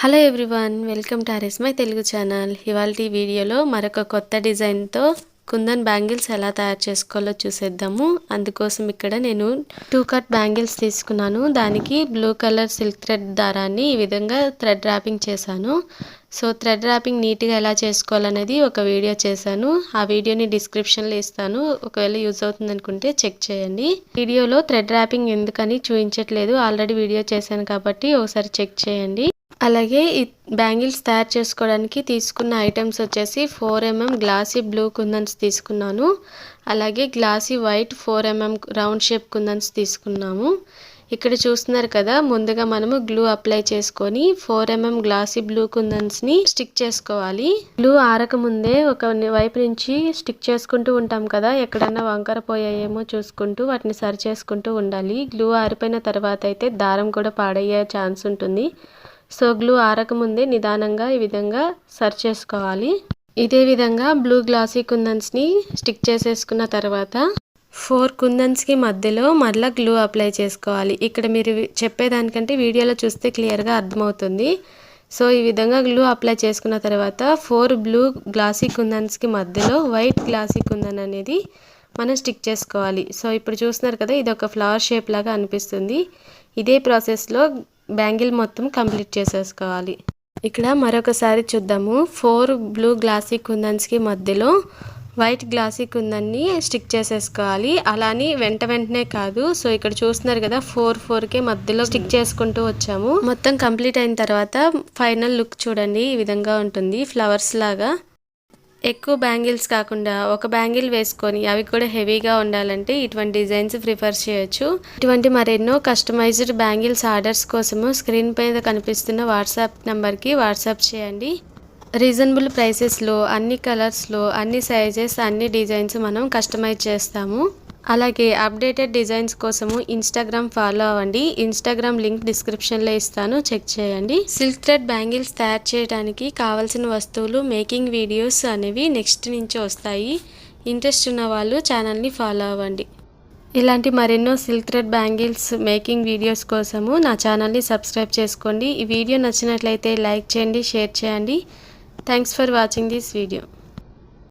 Hello everyone welcome to RS my Telugu channel ఇవాళ వీడియోలో మరొక కొత్త డిజైన్తో కుందన్ బ్యాంగిల్స్ ఎలా తయారు చేసుకోవాలో చూసేద్దాము. అందుకోసం ఇక్కడ నేను టూ కట్ బ్యాంగిల్స్ తీసుకున్నాను. దానికి బ్లూ కలర్ సిల్క్ థ్రెడ్ దారాన్ని ఈ విధంగా థ్రెడ్ ర్యాపింగ్ చేశాను. సో థ్రెడ్ ర్యాపింగ్ నీట్గా ఎలా చేసుకోవాలనేది ఒక వీడియో చేశాను. ఆ వీడియోని డిస్క్రిప్షన్లో ఇస్తాను. ఒకవేళ యూజ్ అవుతుంది అనుకుంటే చెక్ చేయండి. వీడియోలో థ్రెడ్ ర్యాపింగ్ ఎందుకని చూపించట్లేదు. ఆల్రెడీ వీడియో చేశాను కాబట్టి ఒకసారి చెక్ చేయండి. అలాగే ఈ బ్యాంగిల్స్ తయారు చేసుకోవడానికి తీసుకున్న ఐటమ్స్ వచ్చేసి four mm glossy blue kundans తీసుకున్నాను. అలాగే glossy white four mm round shape kundans తీసుకున్నాము. ఇక్కడ చూస్తున్నారు కదా ముందుగా మనము గ్లూ అప్లై చేసుకొని ఫోర్ ఎంఎం గ్లాసీ బ్లూ కుందన్స్ని స్టిక్ చేసుకోవాలి. గ్లూ ఆరక ముందే ఒక వైపు నుంచి స్టిక్ చేసుకుంటూ ఉంటాం కదా ఎక్కడన్నా వంకర పోయాయేమో చూసుకుంటూ వాటిని సరి చేసుకుంటూ ఉండాలి. గ్లూ ఆరిపోయిన తర్వాత అయితే దారం కూడా పాడయ్యే ఛాన్స్ ఉంటుంది. సో గ్లూ ఆరకముందే నిదానంగా ఈ విధంగా సర్చ్ చేసుకోవాలి. ఇదే విధంగా బ్లూ గ్లాసీ కుందన్స్ని స్టిక్ చేసేసుకున్న తర్వాత ఫోర్ కుందన్స్కి మధ్యలో మరలా గ్లూ అప్లై చేసుకోవాలి. ఇక్కడ మీరు చెప్పేదానికంటే వీడియోలో చూస్తే క్లియర్గా అర్థమవుతుంది. సో ఈ విధంగా గ్లూ అప్లై చేసుకున్న తర్వాత ఫోర్ బ్లూ గ్లాసీ కుందన్స్కి మధ్యలో వైట్ గ్లాసీ కుందన్ అనేది మనం స్టిక్ చేసుకోవాలి. సో ఇప్పుడు చూస్తున్నారు కదా ఇది ఒక ఫ్లవర్ షేప్ లాగా అనిపిస్తుంది. ఇదే ప్రాసెస్లో బ్యాంగిల్ మొత్తం కంప్లీట్ చేసేసుకోవాలి. ఇక్కడ మరొకసారి చూద్దాము. ఫోర్ బ్లూ గ్లాసీ కుందన్స్కి మధ్యలో వైట్ గ్లాసీ కుందన్ని స్టిక్ చేసేసుకోవాలి. అలాని వెంట వెంటనే కాదు. సో ఇక్కడ చూస్తున్నారు కదా ఫోర్ ఫోర్కే మధ్యలో స్టిక్ చేసుకుంటూ వచ్చాము. మొత్తం కంప్లీట్ అయిన తర్వాత ఫైనల్ లుక్ చూడండి. ఈ విధంగా ఉంటుంది. ఫ్లవర్స్ లాగా. ఎక్కువ బ్యాంగిల్స్ కాకుండా ఒక బ్యాంగిల్ వేసుకొని అవి కూడా హెవీగా ఉండాలంటే ఇటువంటి డిజైన్స్ ప్రిఫర్ చేయొచ్చు. ఇటువంటి మరెన్నో కస్టమైజ్డ్ బ్యాంగిల్స్ ఆర్డర్స్ కోసము స్క్రీన్ పైన కనిపిస్తున్న వాట్సాప్ నెంబర్కి వాట్సాప్ చేయండి. రీజనబుల్ ప్రైసెస్లో అన్ని కలర్స్లో అన్ని సైజెస్ అన్ని డిజైన్స్ మనం కస్టమైజ్ చేస్తాము. అలాగే అప్డేటెడ్ డిజైన్స్ కోసము ఇన్స్టాగ్రామ్ ఫాలో అవ్వండి. ఇన్స్టాగ్రామ్ లింక్ డిస్క్రిప్షన్లో ఇస్తాను. చెక్ చేయండి. సిల్క్ థ్రెడ్ బ్యాంగిల్స్ తయారు చేయడానికి కావాల్సిన వస్తువులు మేకింగ్ వీడియోస్ అనేవి నెక్స్ట్ నుంచి వస్తాయి. ఇంట్రెస్ట్ ఉన్న వాళ్ళు ఛానల్ని ఫాలో అవ్వండి. ఇలాంటి మరెన్నో silk thread bangles making videos కోసము నా ఛానల్ని సబ్స్క్రైబ్ చేసుకోండి. ఈ వీడియో నచ్చినట్లయితే లైక్ చేయండి షేర్ చేయండి. Thanks for watching this video